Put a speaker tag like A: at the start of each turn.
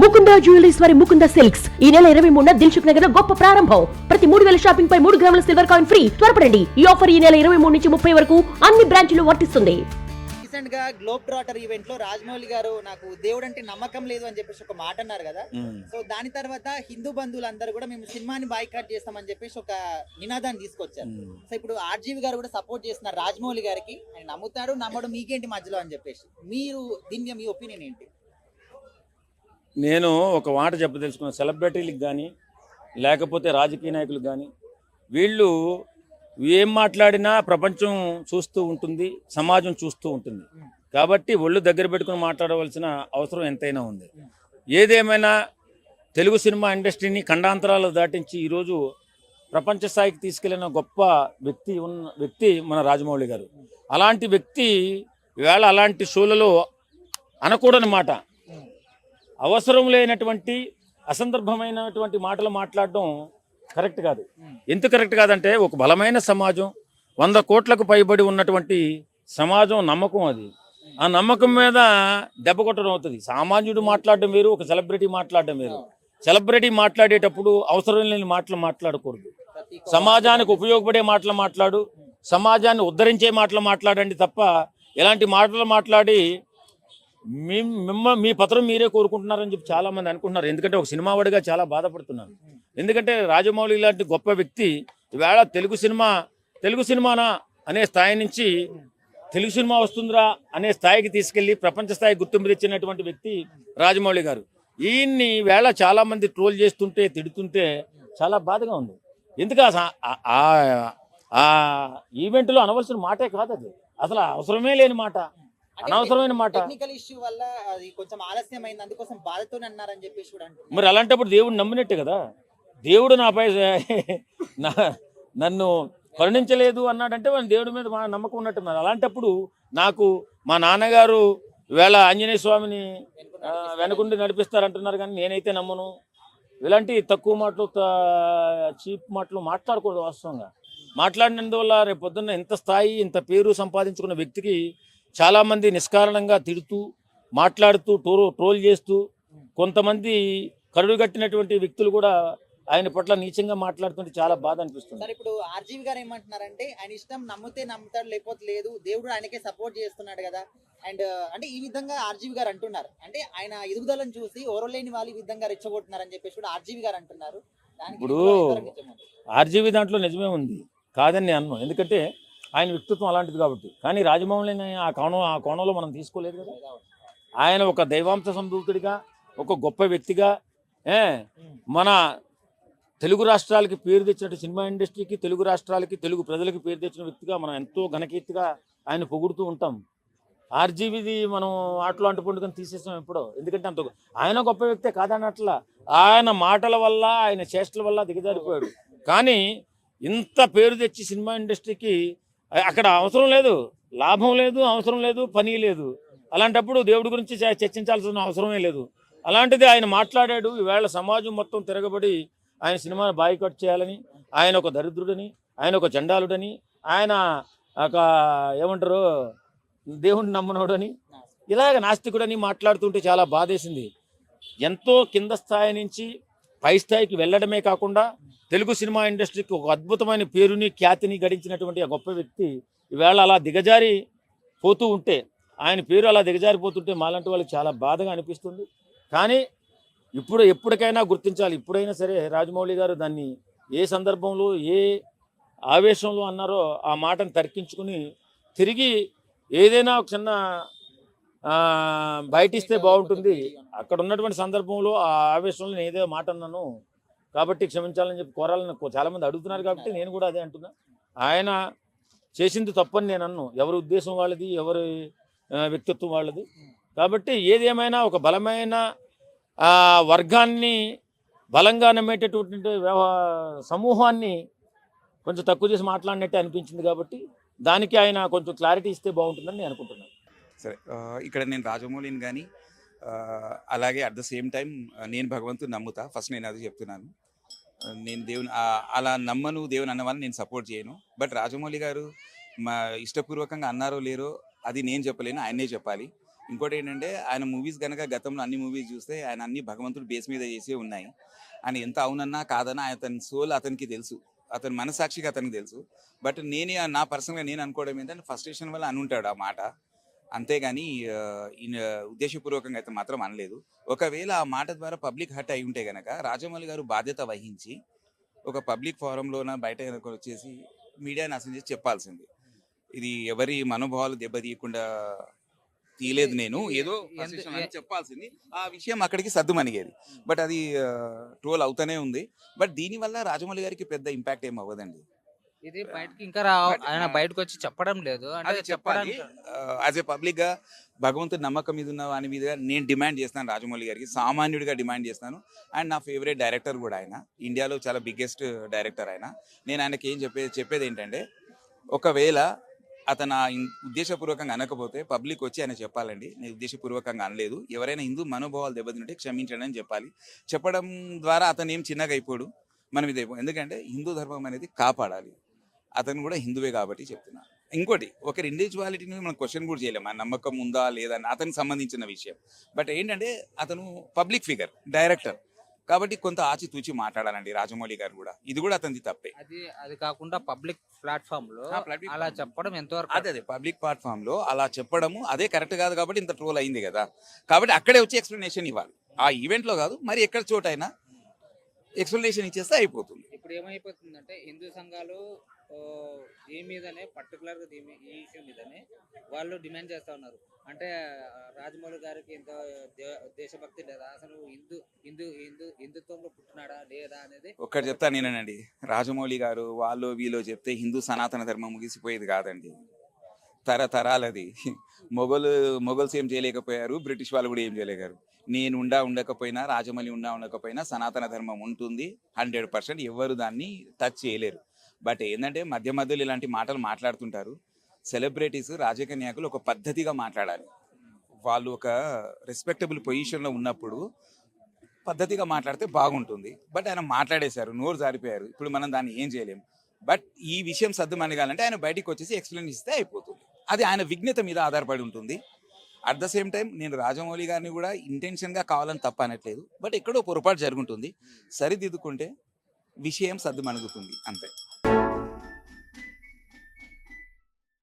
A: Mukunda jewelleries వారి Mukunda silks. ఈ నెల ఇరవై మూడున దిల్సుఖ్ నగర్లో గొప్ప ప్రారంభం. ప్రతి మూడు వేల షాపింగ్ పై మూడు గ్రాముల సిల్వర్ కాయిన్ ఫ్రీ. త్వరపడండి. ఈ ఆఫర్ ఈ నెల ఇరవై మూడు నుంచి ముప్పై వరకు అన్ని బ్రాంచ్లు వర్తిస్తుంది.
B: రీసెంట్గా గ్లోబ్ ట్రాటర్ ఈవెంట్లో రాజమౌళి గారు నాకు దేవుడు అంటే నమ్మకం లేదు అని చెప్పేసి ఒక మాట అన్నారు కదా. సో దాని తర్వాత హిందూ బంధువులందరూ కూడా మేము సినిమాని బాయ్కాట్ చేస్తామని చెప్పేసి ఒక నినాదాన్ని తీసుకొచ్చారు. సో ఇప్పుడు ఆర్జీవి గారు కూడా సపోర్ట్ చేస్తున్నారు రాజమౌళి గారికి. ఆయన నమ్ముతాడు నమ్మడు మీకేంటి మధ్యలో అని చెప్పేసి. మీరు దీని మీ ఒపీనియన్ ఏంటి?
C: నేను ఒక మాట చెప్పదలుచుకున్న. సెలబ్రిటీలకు కానీ లేకపోతే రాజకీయ నాయకులకు కానీ వీళ్ళు ఏం మాట్లాడినా ప్రపంచం చూస్తూ ఉంటుంది సమాజం చూస్తూ ఉంటుంది. కాబట్టి ఒళ్ళు దగ్గర పెట్టుకుని మాట్లాడవలసిన అవసరం ఎంతైనా ఉంది. ఏదేమైనా తెలుగు సినిమా ఇండస్ట్రీని ఖండాంతరాలు దాటించి ఈరోజు ప్రపంచ స్థాయికి తీసుకెళ్ళిన గొప్ప వ్యక్తి ఉన్న వ్యక్తి మన రాజమౌళి గారు. అలాంటి వ్యక్తి వేళ అలాంటి షోలలో అనకూడని మాట. అవసరం లేనటువంటి అసందర్భమైనటువంటి మాటలు మాట్లాడడం కరెక్ట్ కాదు. ఎందుకు కరెక్ట్ కాదంటే ఒక బలమైన సమాజం వంద కోట్లకు పైబడి ఉన్నటువంటి సమాజం నమ్మకం అది. ఆ నమ్మకం మీద దెబ్బ కొట్టడం అవుతుంది. సామాన్యుడు మాట్లాడడం వేరు ఒక సెలబ్రిటీ మాట్లాడడం వేరు. సెలబ్రిటీ మాట్లాడేటప్పుడు అవసరం లేని మాటలు మాట్లాడకూడదు. సమాజానికి ఉపయోగపడే మాటలు మాట్లాడు. సమాజాన్ని ఉద్ధరించే మాటలు మాట్లాడండి తప్ప ఇలాంటి మాటలు మాట్లాడి మీ మిమ్మ మీ పత్రం మీరే కోరుకుంటున్నారని చెప్పి చాలా మంది అనుకుంటున్నారు. ఎందుకంటే ఒక సినిమా వాడిగా చాలా బాధపడుతున్నాను ఎందుకంటే రాజమౌళి లాంటి గొప్ప వ్యక్తి ఈవేళ తెలుగు సినిమా తెలుగు సినిమానా అనే స్థాయి నుంచి తెలుగు సినిమా వస్తుందిరా అనే స్థాయికి తీసుకెళ్ళి ప్రపంచ స్థాయి గుర్తింపు తెచ్చినటువంటి వ్యక్తి రాజమౌళి గారు. ఈయన్ని వేళ చాలా మంది ట్రోల్ చేస్తుంటే తిడుతుంటే చాలా బాధగా ఉంది. ఎందుకు ఆ ఆ ఈవెంట్లో అనవలసిన మాటే కాదు అది. అసలు అవసరమే లేని మాట. అనవసరమైన మాట.
B: టెక్నికల్ ఇష్యూ వల్ల అది కొంచెం ఆలస్యం అయింది అందుకోసం బాధతోనే అన్నారని చెప్పేసి కూడా అంటున్నారు.
C: మరి అలాంటప్పుడు దేవుడు నమ్మినట్టే కదా? దేవుడు నాపై నా నన్ను కరుణించలేదు అన్నాడంటే మన దేవుడి మీద మా నమ్మకం ఉన్నట్టున్నారు. అలాంటప్పుడు నాకు మా నాన్నగారు వేళ ఆంజనేయ స్వామిని ఆ, వెనకుండి నడిపిస్తారంటున్నారు కానీ నేనైతే నమ్మను. ఇలాంటి తక్కువ మాటలు చీప్ మాటలు మాట్లాడకూడదు వాస్తవంగా. మాట్లాడినందువల్ల రేపు పొద్దున్న ఇంత స్థాయి ఇంత పేరు సంపాదించుకున్న వ్యక్తికి చాలామంది నిష్కారణంగా తిడుతూ మాట్లాడుతూ ట్రో ట్రోల్ చేస్తూ కొంతమంది కరుడు కట్టినటువంటి వ్యక్తులు కూడా ఆయన పట్ల నీచంగా మాట్లాడుతుంటే చాలా బాధ అనిపిస్తుంది.
B: సార్ ఇప్పుడు ఆర్జీవి గారు ఏమంటున్నారంటే ఆయన ఇష్టం నమ్మితే నమ్ముతాడు లేకపోతే లేదు దేవుడు ఆయనకే సపోర్ట్ చేస్తున్నాడు కదా. అండ్ అంటే ఈ విధంగా ఆర్జీవి గారు అంటున్నారు. అంటే ఆయన ఎదుగుదలను చూసి ఓరలేని వాళ్ళు ఈ విధంగా రెచ్చగొట్టున్నారని చెప్పేసి కూడా ఆర్జీవి గారు అంటున్నారు.
C: ఇప్పుడు? ఆర్జీవి దాంట్లో నిజమే ఉంది. కాదని నేను అన్నాను ఎందుకంటే ఆయన వ్యక్తిత్వం అలాంటిది కాబట్టి. కానీ రాజమౌళిని ఆ కోణం ఆ కోణంలో మనం తీసుకోలేదు కదా. ఆయన ఒక దైవాంశ సంభూతుడిగా ఒక గొప్ప వ్యక్తిగా ఏ మన తెలుగు రాష్ట్రాలకి పేరు తెచ్చినట్టు సినిమా ఇండస్ట్రీకి తెలుగు రాష్ట్రాలకి తెలుగు ప్రజలకి పేరు తెచ్చిన వ్యక్తిగా మనం ఎంతో ఘనకీర్తిగా ఆయన పొగుడుతూ ఉంటాం. ఆర్జీవిది మనం ఆటలో పండుగను తీసేసాం ఎప్పుడో. ఎందుకంటే అంత ఆయన గొప్ప వ్యక్తే కాదన్నట్ల ఆయన మాటల వల్ల ఆయన చేష్టల వల్ల దిగజారిపోయాడు. కానీ ఇంత పేరు తెచ్చి సినిమా ఇండస్ట్రీకి అక్కడ అవసరం లేదు. లాభం లేదు అవసరం లేదు పని లేదు. అలాంటప్పుడు దేవుడి గురించి చ- చర్చించాల్సిన అవసరమే లేదు. అలాంటిది ఆయన మాట్లాడాడు. ఈవేళ సమాజం మొత్తం తిరగబడి ఆయన సినిమాను బాయ్కట్ చేయాలని ఆయన ఒక దరిద్రుడని ఆయన ఒక చండాలుడని ఆయన ఒక ఏమంటారు దేవుడిని నమ్మనోడని ఇలాగ నాస్తికుడని మాట్లాడుతుంటే చాలా బాధేసింది. ఎంతో కింద స్థాయి నుంచి పై స్థాయికి వెళ్ళడమే కాకుండా తెలుగు సినిమా ఇండస్ట్రీకి ఒక అద్భుతమైన పేరుని ఖ్యాతిని గడించినటువంటి ఆ గొప్ప వ్యక్తి ఈవేళ అలా దిగజారి పోతూ ఉంటే ఆయన పేరు అలా దిగజారిపోతుంటే మాలాంటి వాళ్ళకి చాలా బాధగా అనిపిస్తుంది. కానీ ఇప్పుడు ఎప్పటికైనా గుర్తించాలి. ఇప్పుడైనా సరే రాజమౌళి గారు దాన్ని ఏ సందర్భంలో ఏ ఆవేశంలో అన్నారో ఆ మాటను తర్కించుకుని తిరిగి ఏదైనా ఒక చిన్న బయటిస్తే బాగుంటుంది. అక్కడ ఉన్నటువంటి సందర్భంలో ఆ ఆవేశంలో నేను ఏదో మాట అన్నాను కాబట్టి క్షమించాలని చెప్పి కోరాలని చాలామంది అడుగుతున్నారు కాబట్టి నేను కూడా అదే అంటున్నా. ఆయన చేసింది తప్పని నేను అన్ను. ఎవరి ఉద్దేశం వాళ్ళది ఎవరి వ్యక్తిత్వం వాళ్ళది. కాబట్టి ఏది ఏమైనా ఒక బలమైన వర్గాన్ని బలంగా నమ్మేటటువంటి సమూహాన్ని కొంచెం తక్కువ చేసి మాట్లాడినట్టే అనిపించింది కాబట్టి దానికి ఆయన కొంచెం క్లారిటీ ఇస్తే బాగుంటుందని నేను అనుకుంటున్నాను.
D: సరే ఇక్కడ నేను రాజమౌళిని కానీ అలాగే అట్ ద సేమ్ టైం నేను భగవంతుని నమ్ముతా. ఫస్ట్ నేను అది చెప్తున్నాను. నేను దేవుని అలా నమ్మను దేవుని అన్న వాళ్ళని నేను సపోర్ట్ చేయను. బట్ రాజమౌళి గారు మా ఇష్టపూర్వకంగా అన్నారో లేరో అది నేను చెప్పలేను ఆయనే చెప్పాలి. ఇంకోటి ఏంటంటే ఆయన మూవీస్ కనుక గతంలో అన్ని మూవీస్ చూస్తే ఆయన అన్ని భగవంతుడు బేస్ మీద చేసే ఉన్నాయి. ఆయన ఎంత అవునన్నా కాదన్నా అతని సోల్ అతనికి తెలుసు. అతని మనసాక్షిగా అతనికి తెలుసు. బట్ నేనే నా పర్సనల్గా నేను అనుకోవడం ఏంటంటే ఫస్ట్రేషన్ వల్ల అని ఉంటాడు ఆ మాట. అంతేగాని ఉద్దేశపూర్వకంగా అయితే మాత్రం అనలేదు. ఒకవేళ ఆ మాట ద్వారా పబ్లిక్ హర్ట్ అయి ఉంటే గనక రాజమౌళి గారు బాధ్యత వహించి ఒక పబ్లిక్ ఫోరంలోన బయట వచ్చేసి మీడియాని అసలు చేసి చెప్పాల్సింది. ఇది ఎవరి మనోభావాలు దెబ్బతీయకుండా తీయలేదు నేను. ఏదో చెప్పాల్సింది. ఆ విషయం అక్కడికి సద్దు మనిగేది బట్ అది ట్రోల్ అవుతానే ఉంది. బట్ దీనివల్ల రాజమౌళి గారికి పెద్ద ఇంపాక్ట్ ఏం అవ్వదండి.
E: ఇది బయటకి ఇంకా రా
D: But,
E: ఆయన బయటకు వచ్చి చెప్పడం లేదు. అంటే
D: అది చెప్పాలి.
E: చెప్పడానికి
D: యాజ్ ఏ పబ్లిక్గా భగవంతుడి నమ్మకం మీద ఉన్న వాని మీద నేను డిమాండ్ చేస్తాను రాజమౌళి గారికి. సామాన్యుడిగా డిమాండ్ చేస్తాను. అండ్ నా ఫేవరెట్ డైరెక్టర్ కూడా ఆయన. ఇండియాలో చాలా బిగ్గెస్ట్ డైరెక్టర్ ఆయన. నేను ఆయనకి ఏం చెప్పేది చెప్పేది ఏంటంటే ఒకవేళ అతను ఆ ఇన్- ఉద్దేశపూర్వకంగా అనకపోతే పబ్లిక్ వచ్చి ఆయన చెప్పాలండి. నేను ఉద్దేశపూర్వకంగా అనలేదు. ఎవరైనా హిందూ మనోభావాలు దెబ్బతింటే క్షమించండి అని చెప్పాలి. చెప్పడం ద్వారా అతను ఏం చిన్నగా అయిపోడు. మనం ఇది అయిపో ఎందుకంటే హిందూ ధర్మం అనేది కాపాడాలి. అతను కూడా హిందువే కాబట్టి చెప్తున్నా. ఇంకోటి ఒకరి ఇండివిజువాలిటీని మనం క్వశ్చన్ కూడా చేయలేం. ఆ నమ్మకం ఉందా లేదా అని అతనికి సంబంధించిన విషయం. బట్ ఏంటంటే అతను పబ్లిక్ ఫిగర్ డైరెక్టర్ కాబట్టి కొంత ఆచితూచి మాట్లాడాలండి రాజమౌళి గారు కూడా. ఇది కూడా అతనిది తప్పే.
E: అది అది కాకుండా పబ్లిక్
D: ప్లాట్ఫామ్లో
E: అలా. చెప్పడం ఎంతవరకు
D: అదే అదే. పబ్లిక్ ప్లాట్ఫామ్లో అలా చెప్పడము అదే కరెక్ట్ కాదు కాబట్టి ఇంత ట్రోల్ అయింది కదా. కాబట్టి అక్కడే వచ్చి ఎక్స్ప్లెనేషన్ ఇవ్వాలి. ఆ ఈవెంట్లో కాదు మరి ఎక్కడ చోటైనా ఎక్స్ప్లెనేషన్ ఇచ్చేస్తే అయిపోతుంది.
E: ఇప్పుడు ఏమైపోతుందంటే హిందూ సంఘాలు దీని మీదనే పర్టికులర్గా దీని ఈ ఇష్యూ మీదనే వాళ్ళు డిమాండ్ చేస్తా ఉన్నారు. అంటే రాజమౌళి గారికి ఇంత దే- దేశభక్తి లేదా? అసలు హిందూ హిందూ హిందూ హిందుత్వంలో పుట్టినాడా లేదా అనేది
D: ఒక్కటి చెప్తా నేనండి. రాజమౌళి గారు వాళ్ళు వీళ్ళు చెప్తే హిందూ సనాతన ధర్మం ముగిసిపోయేది కాదండి. తరతరాలది. మొఘలు మొఘల్స్ ఏం చేయలేకపోయారు బ్రిటిష్ వాళ్ళు కూడా ఏం చేయలేగారు. నేను ఉండా ఉండకపోయినా రాజమౌళి ఉండా ఉండకపోయినా సనాతన ధర్మం ఉంటుంది హండ్రెడ్ పర్సెంట్ ఎవరు దాన్ని టచ్ చేయలేరు. బట్ ఏంటంటే మధ్య మధ్యలో ఇలాంటి మాటలు మాట్లాడుతుంటారు. సెలబ్రిటీస్ రాజకీయ నాయకులు ఒక పద్ధతిగా మాట్లాడాలి. వాళ్ళు ఒక రెస్పెక్టబుల్ పొజిషన్లో ఉన్నప్పుడు పద్ధతిగా మాట్లాడితే బాగుంటుంది. బట్ ఆయన మాట్లాడేశారు నోరు జారిపోయారు. ఇప్పుడు మనం దాన్ని ఏం చేయలేము బట్ ఈ విషయం సర్దుమణగాలంటే ఆయన బయటికి వచ్చేసి ఎక్స్ప్లెయిన్ ఇస్తే అయిపోతుంది. అది ఆయన విఘ్నత మీద ఆధారపడి ఉంటుంది. అట్ ద సేమ్ టైం నేను రాజమౌళి గారిని కూడా ఇంటెన్షన్గా కావాలని తప్ప అనట్లేదు. బట్ ఎక్కడో పొరపాటు జరుగుతుంది సరిదిద్దుకుంటే విషయం సర్దుమణుగుతుంది అంతే.